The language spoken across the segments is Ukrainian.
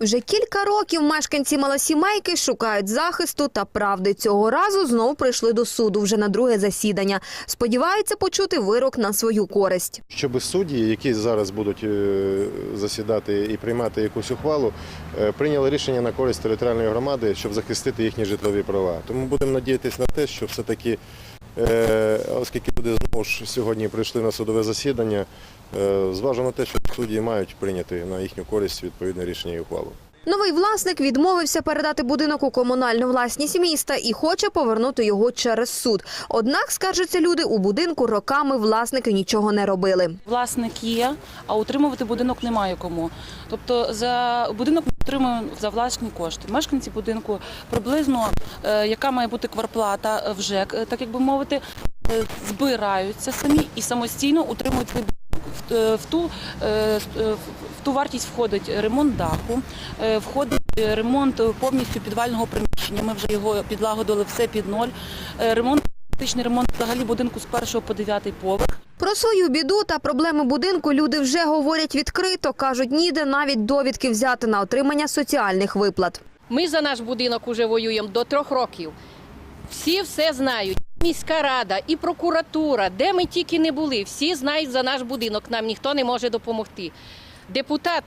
Вже кілька років мешканці малосімейки шукають захисту та правди. Цього разу знову прийшли до суду вже на друге засідання. Сподіваються почути вирок на свою користь. Щоб судді, які зараз будуть е, засідати і приймати якусь ухвалу, е, прийняли рішення на користь територіальної громади, щоб захистити їхні житлові права. Тому будемо надіятися на те, що все-таки, е, оскільки люди знову ж сьогодні прийшли на судове засідання, е, зважено те, що судді мають прийняти на їхню користь відповідне рішення і ухвалу. Новий власник відмовився передати будинок у комунальну власність міста і хоче повернути його через суд. Однак, скаржаться люди, у будинку роками власники нічого не робили. Власник є, а утримувати будинок немає кому. Тобто за будинок ми утримуємо за власні кошти. Мешканці будинку приблизно, е, яка має бути кварплата в ЖЕК, так як би мовити, збираються самі і самостійно утримують свій будинок. В- е, ту, е, е, в ту вартість входить ремонт даху, е, входить е, ремонт повністю підвального приміщення. Ми вже його підлагодили все під ноль. Е, Ремонт, фактичний ремонт взагалі будинку з першого по дев'ятий поверх. Про свою біду та проблеми будинку люди вже говорять відкрито. кажуть, ніде навіть довідки взяти на отримання соціальних виплат. Ми за наш будинок уже воюємо до трьох років. Всі все знають. Міська рада і прокуратура, де ми тільки не були, всі знають за наш будинок. Нам ніхто не може допомогти. Депутат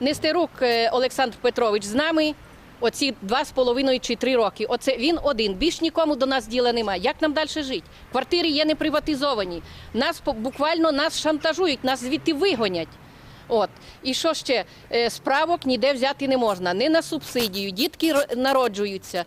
Нестерук е, Олександр Петрович з нами оці два з половиною чи три роки. Оце він один. Більш нікому до нас діла немає. Як нам далі жити? Квартири є не приватизовані. Нас буквально нас шантажують, нас звідти вигонять. От і що ще Е, справок ніде взяти не можна, не на субсидію. Дітки народжуються.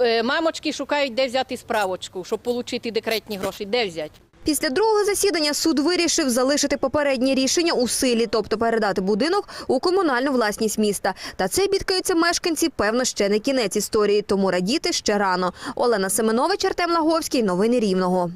Е, Мамочки шукають, де взяти справочку, щоб отримати декретні гроші. Де взяти? Після другого засідання суд вирішив залишити попереднє рішення у силі, тобто передати будинок у комунальну власність міста. Та це бідкаються мешканці, певно, ще не кінець історії, тому радіти ще рано. Олена Семенович, Артем Лаговський. Новини Рівного.